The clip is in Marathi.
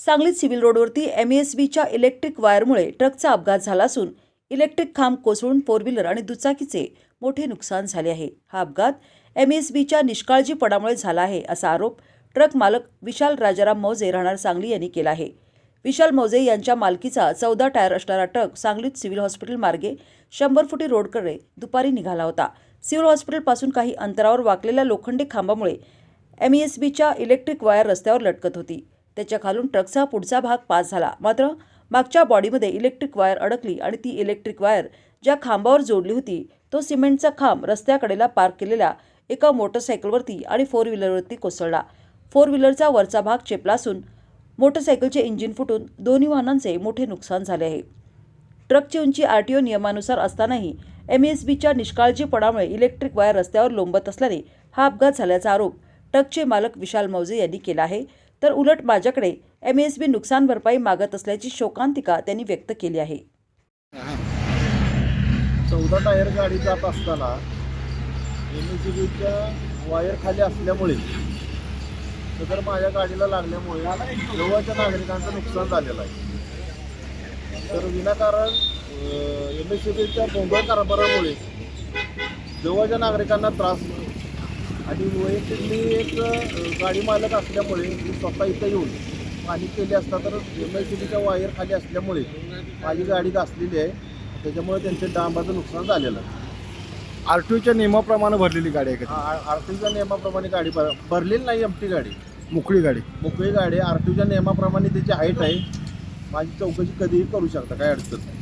सांगलीत सिव्हिल रोडवरती एम एस बीच्या इलेक्ट्रिक वायरमुळे ट्रकचा अपघात झाला असून इलेक्ट्रिक खांब कोसळून फोर व्हीलर आणि दुचाकीचे मोठे नुकसान झाले आहे. हा अपघात एम एस बीच्या निष्काळजीपणामुळे झाला आहे असा आरोप ट्रक मालक विशाल राजाराम मौजे राहणार सांगली यांनी केला आहे. विशाल मौजे यांच्या मालकीचा चौदा टायर असणारा ट्रक सांगलीत सिव्हिल हॉस्पिटल मार्गे शंभर फुटी रोडकडे दुपारी निघाला होता. सिव्हिल हॉस्पिटलपासून काही अंतरावर वाकलेल्या लोखंडी खांबामुळे एम एस बीच्या इलेक्ट्रिक वायर रस्त्यावर लटकत होती. त्याच्या खालून ट्रकचा पुढचा भाग पास झाला. मात्र मागच्या बॉडीमध्ये इलेक्ट्रिक वायर अडकली आणि ती इलेक्ट्रिक वायर ज्या खांबावर जोडली होती तो सिमेंटचा खांब रस्त्याकडेला पार्क केलेल्या एका मोटरसायकलवरती आणि फोर व्हीलरवरती कोसळला. फोर व्हीलरचा वरचा भाग चेपला असून मोटरसायकलचे इंजिन फुटून दोन्ही वाहनांचे मोठे नुकसान झाले आहे. ट्रकची उंची आर टी ओ नियमानुसार असतानाही एम एस बीच्या निष्काळजीपणामुळे इलेक्ट्रिक वायर रस्त्यावर लोंबत असल्याने हा अपघात झाल्याचा आरोप ट्रकचे मालक विशाल मौजे यांनी केला आहे. तर उलट माझ्याकडे एम एस बी नुकसान भरपाई मागत असल्याची शोकांतिका त्यांनी व्यक्त केली आहे. चौदा टायर गाडी जात असताना एम एस बीच्या वायर खाली असल्यामुळे तर माझ्या गाडीला लागल्यामुळे जवळच्या नागरिकांचं नुकसान झालेलं आहे. तर विनाकारण एम एस बीच्या गोंधळ कारभारामुळे जवळच्या नागरिकांना त्रास आणि वैयक्तिक मी एक गाडी मालक असल्यामुळे मी स्वतः इथं येऊन पाणी केली असता तर एम एस बीच्या वायर खाली असल्यामुळे माझी गाडी घासलेली आहे. त्याच्यामुळे त्यांच्या डांबाचं नुकसान झालेलं. आहे आर टी ओच्या नियमाप्रमाणे भरलेली गाडी आहे का आ- आरटीओच्या नियमाप्रमाणे गाडी भर- भरलेली नाही एमटी गाडी. ती? मोकळी गाडी. मोकळी गाडी आरटीओच्या नियमाप्रमाणे त्याची हाईट आहे. माझी चौकशी कधीही करू शकता काय अडचण नाही.